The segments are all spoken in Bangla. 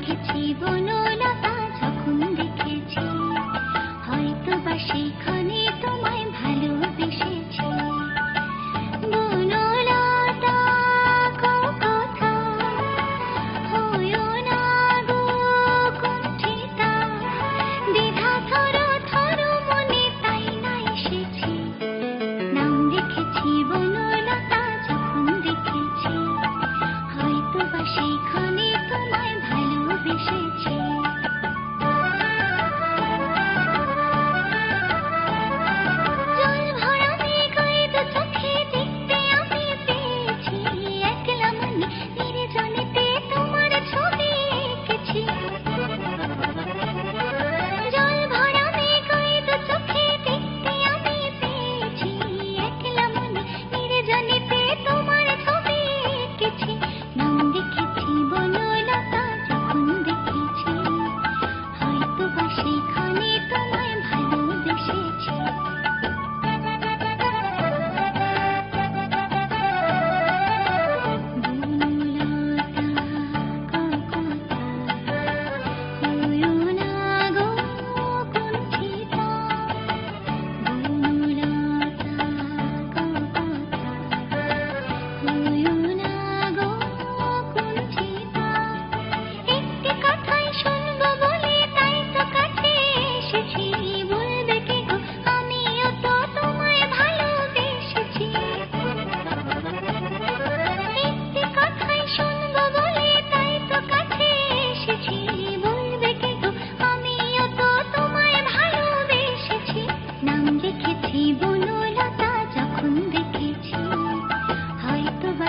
দেখেছি, বনলতা যখন দেখেছি হয়তো বা সেখানে তোমায় ভালোবেসেছি। বনলতা তাই না এসেছি। নাম যখন দেখেছি হয়তো সেখানে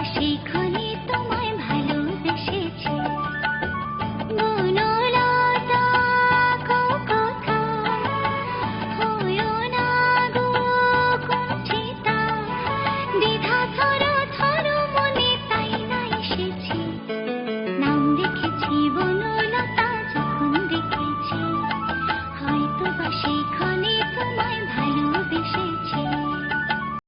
she could.